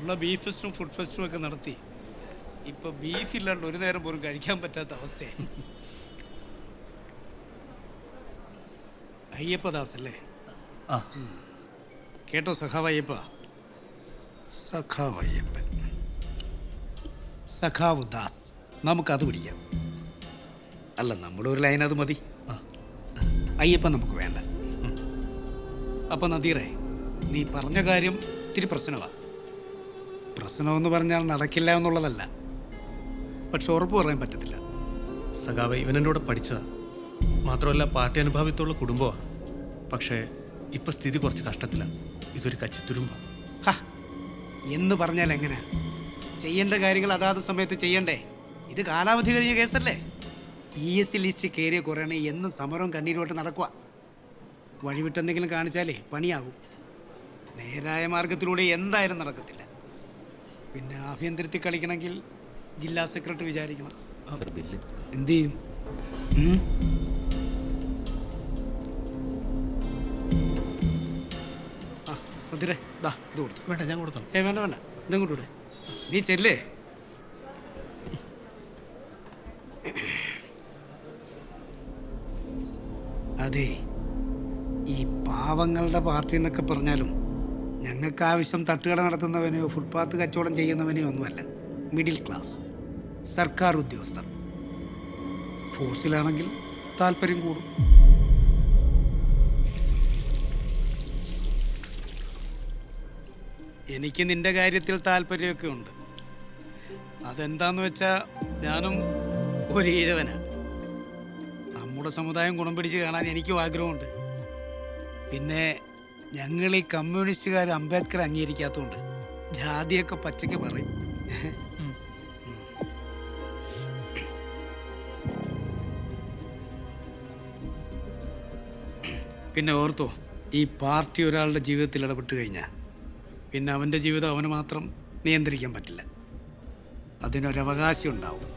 ഉള്ള beef ഫെസ്റ്റും food ഫെസ്റ്റും ഒക്കെ നടത്തി. ഇപ്പൊ ബീഫ് ഇല്ലാണ്ട് ഒരു നേരം പോലും കഴിക്കാൻ പറ്റാത്ത അവസ്ഥയാണ് അയ്യപ്പദാസ് അല്ലേ? ആ. കേട്ടോ സഖാവയ്യപ്പ? സഖാവയ്യപ്പൻ. സഖാവ് ദാസ്. നമുക്കത് പിടിക്കാം. അല്ല നമ്മുടെ ഒരു ലൈൻ അത് മതി. അയ്യപ്പ നമുക്ക് വേണ്ട. അപ്പം നദീറേ നീ പറഞ്ഞ കാര്യം ഇത്തിരി പ്രശ്നമാണ് പ്രശ്നമെന്ന് പറഞ്ഞാൽ നടക്കില്ല എന്നുള്ളതല്ല. പക്ഷെ ഉറപ്പ് പറയാൻ പറ്റത്തില്ല. സഖാവ് ഇവൻ പഠിച്ചതാണ് കൂടെ മാത്രമല്ല പാർട്ടി അനുഭാവിത്തുള്ള കുടുംബമാണ് പക്ഷേ ഇപ്പം സ്ഥിതി കുറച്ച് കഷ്ടത്തിലാണ് ഇതൊരു കച്ചിത്തുരുമ്പ. ഹ, എന്ന് പറഞ്ഞാൽ എങ്ങനെ? ചെയ്യേണ്ട കാര്യങ്ങൾ അതാത് സമയത്ത് ചെയ്യണ്ടേ? ഇത് കാലാവധി കഴിഞ്ഞ കേസല്ലേ? പി എസ് സി ലിസ്റ്റ് കയറിയ കുറയണേ എന്നും സമരവും കണ്ണീരുമായിട്ട് നടക്കുക വഴിവിട്ടെന്തെങ്കിലും കാണിച്ചാലേ പണിയാകും നേരായ മാർഗത്തിലൂടെ എന്തായാലും നടക്കത്തില്ല. പിന്നെ ആഭ്യന്തരത്തിൽ കളിക്കണമെങ്കിൽ ജില്ലാ സെക്രട്ടറി വിചാരിക്കണം. എന്ത് ചെയ്യും? ആ മതിരെ ദാ ഇത് കൊടുത്തു. വേണ്ട ഞാൻ കൊടുത്തോളാം. ഏ വേണ്ട വേണ്ട. ഇതങ്ങോട്ട് വിട് നീ ചെല്ലേ? അതെ ഈ പാവങ്ങളുടെ പാർട്ടി എന്നൊക്കെ പറഞ്ഞാലും ഞങ്ങൾക്ക് ആവശ്യം തട്ടുകട നടത്തുന്നവനെയോ ഫുട്പാത്ത് കച്ചവടം ചെയ്യുന്നവനെയോ ഒന്നുമല്ല. Middle class. സർക്കാർ ഉദ്യോഗസ്ഥർ. ഫോഴ്സിലാണെങ്കിൽ താല്പര്യം കൂടും. എനിക്ക് നിന്റെ കാര്യത്തിൽ താല്പര്യമൊക്കെ ഉണ്ട്. അതെന്താന്ന് വെച്ചാൽ ഞാനും ഒരു ഈഴവനാണ് നമ്മുടെ സമുദായം ഗുണം പിടിച്ച് കാണാൻ എനിക്കും ആഗ്രഹമുണ്ട്. പിന്നെ ഞങ്ങൾ ഈ കമ്മ്യൂണിസ്റ്റുകാർ അംബേദ്കർ അംഗീകരിക്കാത്തതുകൊണ്ട് ജാതിയൊക്കെ പച്ചയ്ക്ക് പറയും. പിന്നെ ഓർത്തോ ഈ പാർട്ടി ഒരാളുടെ ജീവിതത്തിൽ ഇടപെട്ട് കഴിഞ്ഞാൽ പിന്നെ അവന്റെ ജീവിതം അവന് മാത്രം നിയന്ത്രിക്കാൻ പറ്റില്ല. അതിനൊരവകാശം ഉണ്ടാവും.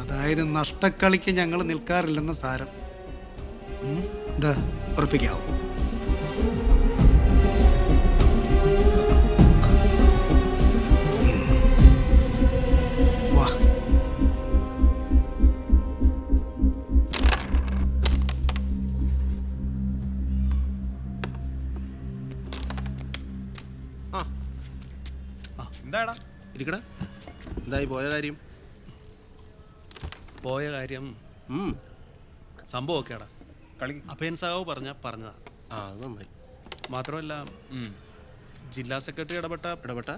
അതായത് നഷ്ടക്കളിക്ക് ഞങ്ങൾ നിൽക്കാറില്ലെന്ന സാരം? ഇതാ ഉറപ്പിക്കാവൂ. ഇരിക്കടാ. എന്തായി പോയ കാര്യം? പോയ കാര്യം. സംഭവം ഒക്കെയാടാ കളി. അഭയൻ സാഹു പറഞ്ഞ പറഞ്ഞതാ. ആ അത് നന്നായി. മാത്രമല്ല ജില്ലാ സെക്രട്ടറി ഇടപെട്ട ഇടപെട്ട?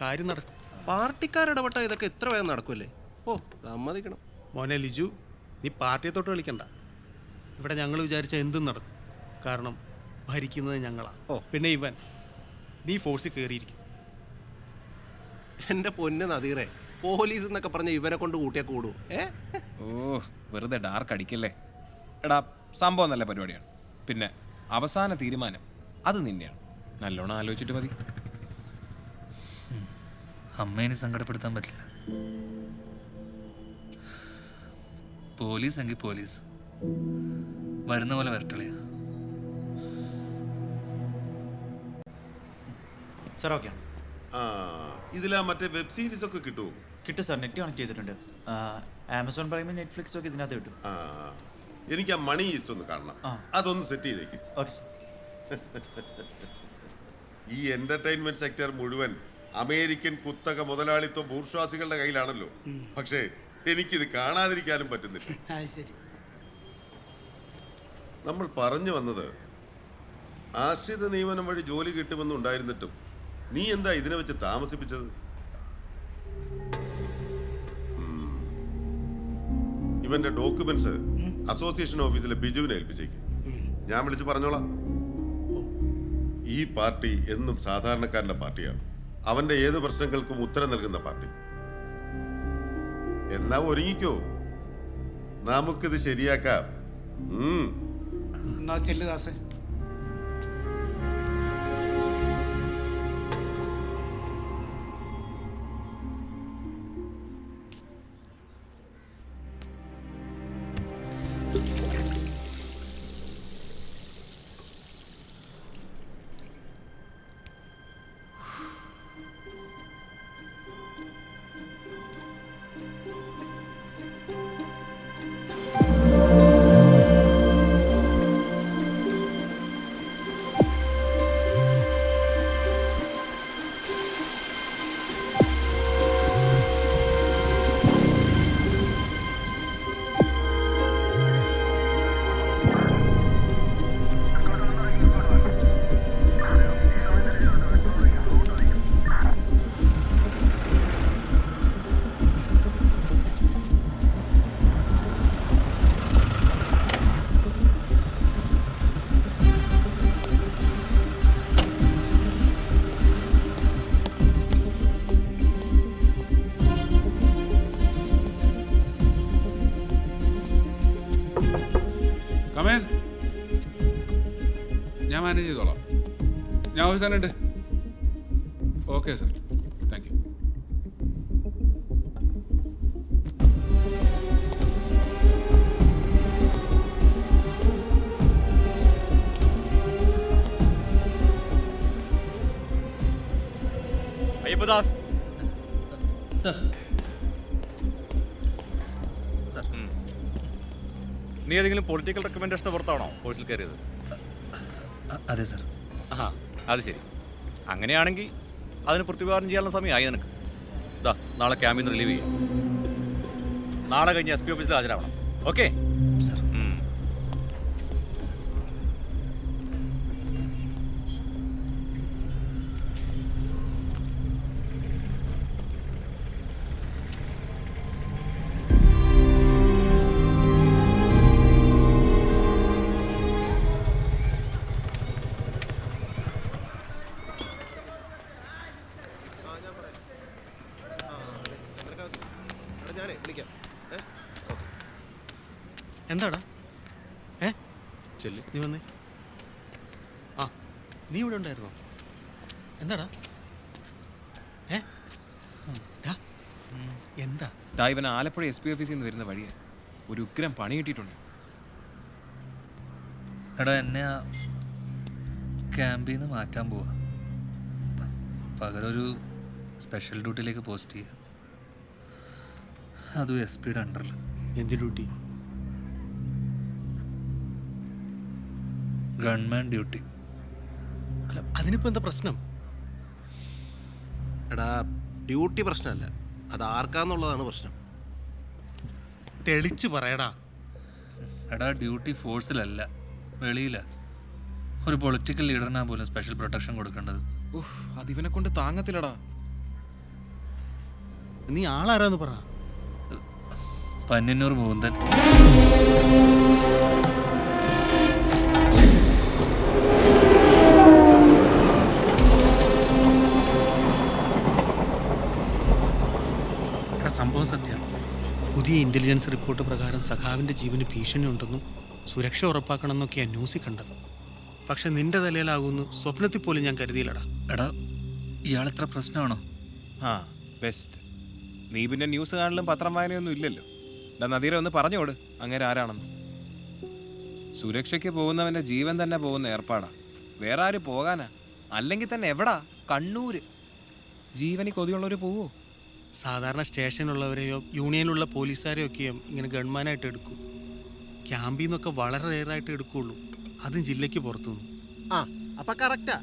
കാര്യം നടക്കും. പാർട്ടിക്കാരിടപെട്ട ഇതൊക്കെ എത്ര വേഗം നടക്കുമല്ലേ ഓ സമ്മതിക്കണം. മോനെ ലിജു നീ പാർട്ടിയെ തൊട്ട് കളിക്കണ്ട ഇവിടെ ഞങ്ങൾ വിചാരിച്ച എന്തും നടക്കും. കാരണം ഭരിക്കുന്നത് ഞങ്ങളാ. ഓ. പിന്നെ ഇവൻ നീ ഫോഴ്സിൽ കയറിയിരിക്കും എന്റെ പൊന്ന് നദീറെ പോലീസ് എന്നൊക്കെ പറഞ്ഞ ഇവരെ കൊണ്ട് കൂട്ടിയാ കൂടു. ഏ? ഓ വെറുതെ ഡാർക്ക് അടിക്കല്ലേ? എടാ സംഭവം നല്ല പരിപാടിയാണ്. പിന്നെ അവസാന തീരുമാനം അത് നിന്നെയാണ്. നല്ലോണം ആലോചിച്ചിട്ട് മതി. അമ്മേനെ സങ്കടപ്പെടുത്താൻ പറ്റില്ല. പോലീസ് എങ്കിൽ പോലീസ്. വരുന്ന പോലെ വരട്ടളിയാ. സാർ ഓക്കെയാണ് ആ ഇതിലാ മറ്റേ വെബ് സീരീസ് ഒക്കെ കിട്ടുമോ കിട്ടും സാർ നെറ്റ് കണക്ട് ചെയ്തിട്ടുണ്ട്. ആമസോൺ പ്രൈമിൽ നെറ്റ്ഫ്ലിക്സ് ഒക്കെ ഇതിനകത്ത് കിട്ടും. ആ എനിക്ക് ആ മണി ഈസ്റ്റ് ഒന്ന് കാണണം. ആ. അതൊന്ന് സെറ്റ് ചെയ്തേക്ക്. ഓക്കെ സാർ ഈ എന്റർടൈൻമെന്റ് സെക്ടർ മുഴുവൻ അമേരിക്കൻ കുത്തക മുതലാളിത്വ ബൂർഷ്വാസികളുടെ കയ്യിലാണല്ലോ. പക്ഷേ എനിക്കിത് കാണാതിരിക്കാനും പറ്റുന്നില്ല. അത് ശരി. നമ്മൾ പറഞ്ഞു വന്നത് ആശ്രിത നിയമനം വഴി ജോലി കിട്ടുമെന്നുണ്ടായിരുന്നിട്ടും നീ എന്താ ഇതിനെ വെച്ച് താമസിപ്പിച്ചത്. ഇവന്റെ ഡോക്യുമെന്റ്സ് അസോസിയേഷൻ ഓഫീസിലെ ബിജുവിനെ ഏൽപ്പിച്ചേക്ക്. ഞാൻ വിളിച്ച് പറഞ്ഞോളാം. ഈ പാർട്ടി എന്നും സാധാരണക്കാരന്റെ പാർട്ടിയാണ്. അവന്റെ ഏത് പ്രശ്നങ്ങൾക്കും ഉത്തരം നൽകുന്ന പാർട്ടി. എന്നാ ഒരുങ്ങിക്കോ. നമുക്കിത് ശരിയാക്കാം. ഉം. എന്നാ ചെല്ലു ഉണ്ട് okay sir thank you Ayyappadas. Sir. നീ ഏതെങ്കിലും പൊളിറ്റിക്കൽ റെക്കമെൻഡേഷൻ പുറത്താണോ? കോഴ്സിൽ കയറിയത്. അതെ സർ. ആഹാ. അത് ശരി. അങ്ങനെയാണെങ്കിൽ അതിന് പ്രത്യുപകാരം ചെയ്യാനുള്ള സമയമായി നിനക്ക്. ഇതാ നാളെ ക്യാമ്പിൽ നിന്ന് റിലീവ് ചെയ്യും. നാളെ കഴിഞ്ഞ് എസ് പി ഓഫീസിൽ ഹാജരാവണം. ഓക്കെ ഞാനേ വിളിക്കാം. എന്താടാ? ഏ? ചെല്ലു. നീ വന്നേ. ആ നീ ഇവിടെ ഉണ്ടായിരുന്നോ? എന്താടാ? ഏ? എന്താ? ഡാ ഇവൻ ആലപ്പുഴ എസ് പി ഓഫീസിൽ നിന്ന് വരുന്ന വഴിയെ ഒരു ഉഗ്രം പണി കിട്ടിയിട്ടുണ്ട്. എടാ എന്നെ ആ ക്യാമ്പിൽ നിന്ന് മാറ്റാൻ പോവാ. പകരം ഒരു സ്പെഷ്യൽ ഡ്യൂട്ടിയിലേക്ക് പോസ്റ്റ് ചെയ്യുക അതും എസ് പിയുടെ അണ്ടറിൽ എന്ത് ഡ്യൂട്ടി ഗൺമാൻ ഡ്യൂട്ടി അല്ല അതിനിപ്പോ എന്താ പ്രശ്നം? എടാ ഡ്യൂട്ടി പ്രശ്നമല്ല. അത് ആർക്കാന്നുള്ളതാണ് പ്രശ്നം. തെളിച്ചു പറയടാ. എടാ ഡ്യൂട്ടി ഫോഴ്സിലല്ല വെളിയില. ഒരു പൊളിറ്റിക്കൽ ലീഡറിനാ പോലും സ്പെഷ്യൽ പ്രൊട്ടക്ഷൻ കൊടുക്കേണ്ടത്. ഉഫ് അതിവനെ കൊണ്ട് താങ്ങത്തില്ലടാ. നീ ആളാരാന്ന് പറ. പന്നിന്നൂർ മൂന്തൻ സംഭവം സത്യം. പുതിയ ഇന്റലിജൻസ് റിപ്പോർട്ട് പ്രകാരം സഖാവിന്റെ ജീവന് ഭീഷണി ഉണ്ടെന്നും സുരക്ഷ ഉറപ്പാക്കണമെന്നൊക്കെയാ ന്യൂസിൽ കണ്ടത്. പക്ഷെ നിന്റെ തലയിലാകുന്നു സ്വപ്നത്തിൽ പോലും ഞാൻ കരുതിയില്ലടാ. എടാ ഇയാളെത്ര പ്രശ്നമാണോ? ആ ബെസ്റ്റ് നീ പിന്നെ ന്യൂസ് കാണലും പത്രം വായനയൊന്നും ഇല്ലല്ലോ. ഡാ നദീര ഒന്ന് പറഞ്ഞോട് അങ്ങനെ ആരാണെന്ന്. സുരക്ഷയ്ക്ക് പോകുന്നവന്റെ ജീവൻ തന്നെ പോകുന്ന ഏർപ്പാടാ. വേറെ ആര് പോകാനാ? അല്ലെങ്കിൽ തന്നെ എവിടാ? കണ്ണൂര്. ജീവനി കൊതിയുള്ളവർ പോവോ? സാധാരണ സ്റ്റേഷനുള്ളവരെയോ യൂണിയനിലുള്ള പോലീസുകാരെയോ ഒക്കെയും ഇങ്ങനെ ഗൺമാനായിട്ട് എടുക്കും. ക്യാമ്പിൽ നിന്നൊക്കെ വളരെ റെയറായിട്ട് എടുക്കുള്ളൂ. അതും ജില്ലയ്ക്ക് പുറത്തുനിന്ന്. ആ അപ്പൊ കറക്റ്റാ.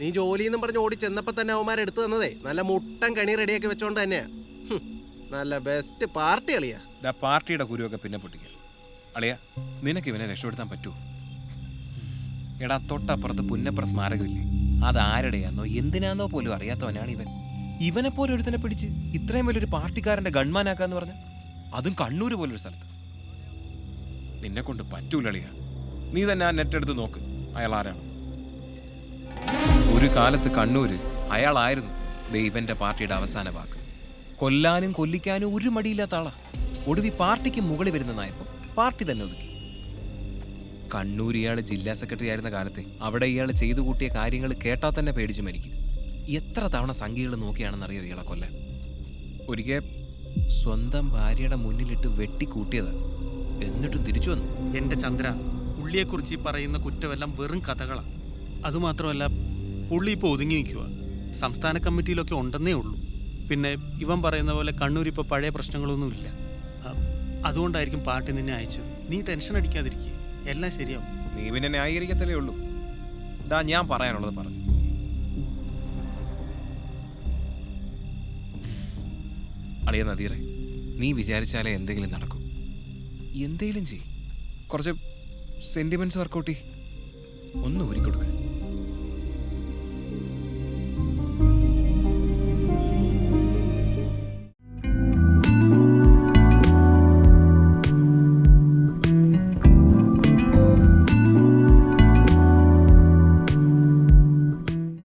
നീ ജോലിന്നും പറഞ്ഞ് ഓടി ചെന്നപ്പോ തന്നെ അവന്മാരെടുത്തു തന്നതേ. നല്ല മുട്ടൻ കണി റെഡിയാക്കി വെച്ചോണ്ട് തന്നെയാ. ഹും, നല്ല ബെസ്റ്റ് പാർട്ടി കളിയാ. ഡാ പാർട്ടിയുടെ കുരുവൊക്കെ പിന്നെ പൊട്ടിക്കൽ അളിയ നിനക്ക് ഇവനെ രക്ഷപ്പെടുത്താൻ പറ്റുമോ എടാ തൊട്ടപ്പുറത്ത് പുന്നപ്ര സ്മാരകമില്ലേ? അതാരുടെയാന്നോ എന്തിനാന്നോ പോലും അറിയാത്തവനാണ് ഇവൻ. ഇവനെ പോലെ ഒരുത്തനെ പിടിച്ച് ഇത്രയും വലിയൊരു പാർട്ടിക്കാരന്റെ ഗൺമാനാക്കാന്ന് പറഞ്ഞ? അതും കണ്ണൂര് പോലൊരു സ്ഥലത്ത്. നിന്നെ കൊണ്ട് പറ്റൂലളിയ നീ തന്നെ ആ നെറ്റെടുത്ത് നോക്ക് അയാൾ ആരാണ്. ഒരു കാലത്ത് കണ്ണൂര് അയാളായിരുന്നു ദൈവന്റെ പാർട്ടിയുടെ അവസാന വാക്ക്. കൊല്ലാനും കൊല്ലിക്കാനും ഒരു മടിയില്ലാത്ത ആളാ. ഒടുവി പാർട്ടിക്ക് മുകളിൽ വരുന്ന നായപ്പം പാർട്ടി തന്നെ ഒതുക്കി. കണ്ണൂർ ഇയാൾ ജില്ലാ സെക്രട്ടറി ആയിരുന്ന കാലത്തെ അവിടെ ഇയാൾ ചെയ്തു കൂട്ടിയ കാര്യങ്ങൾ കേട്ടാൽ തന്നെ പേടിച്ച് മരിക്കും. എത്ര തവണ സംഖ്യകൾ നോക്കിയാണെന്നറിയോ ഇയാളെ കൊല്ലാൻ? ഒരിക്കൽ സ്വന്തം ഭാര്യയുടെ മുന്നിലിട്ട് വെട്ടിക്കൂട്ടിയത് എന്നിട്ടും തിരിച്ചു വന്നു. എന്റെ ചന്ദ്ര പുള്ളിയെക്കുറിച്ച് ഈ പറയുന്ന കുറ്റമെല്ലാം വെറും കഥകളാണ് അതുമാത്രമല്ല പുള്ളി ഇപ്പോൾ ഒതുങ്ങി നിൽക്കുക സംസ്ഥാന കമ്മിറ്റിയിലൊക്കെ ഉണ്ടെന്നേ ഉള്ളൂ. പിന്നെ ഇവൻ പറയുന്ന പോലെ കണ്ണൂർ ഇപ്പോൾ പഴയ പ്രശ്നങ്ങളൊന്നുമില്ല അതുകൊണ്ടായിരിക്കും പാർട്ടി നിന്നെ അയച്ചത്. നീ ടെൻഷൻ അടിക്കാതിരിക്കുക എല്ലാം ശരിയാവും. നീ പിന്നെ ന്യായീകരിക്കത്തല്ലേ ഉള്ളൂ. ഡാ ഞാൻ പറയാനുള്ളത് പറഞ്ഞു അളിയ നദീറെ നീ വിചാരിച്ചാലേ എന്തെങ്കിലും നടക്കും. എന്തെങ്കിലും ചെയ് കുറച്ച് സെന്റിമെന്റ്സ് വർക്കൗട്ടി ഒന്ന് ഊരിക്കൊടുക്കുക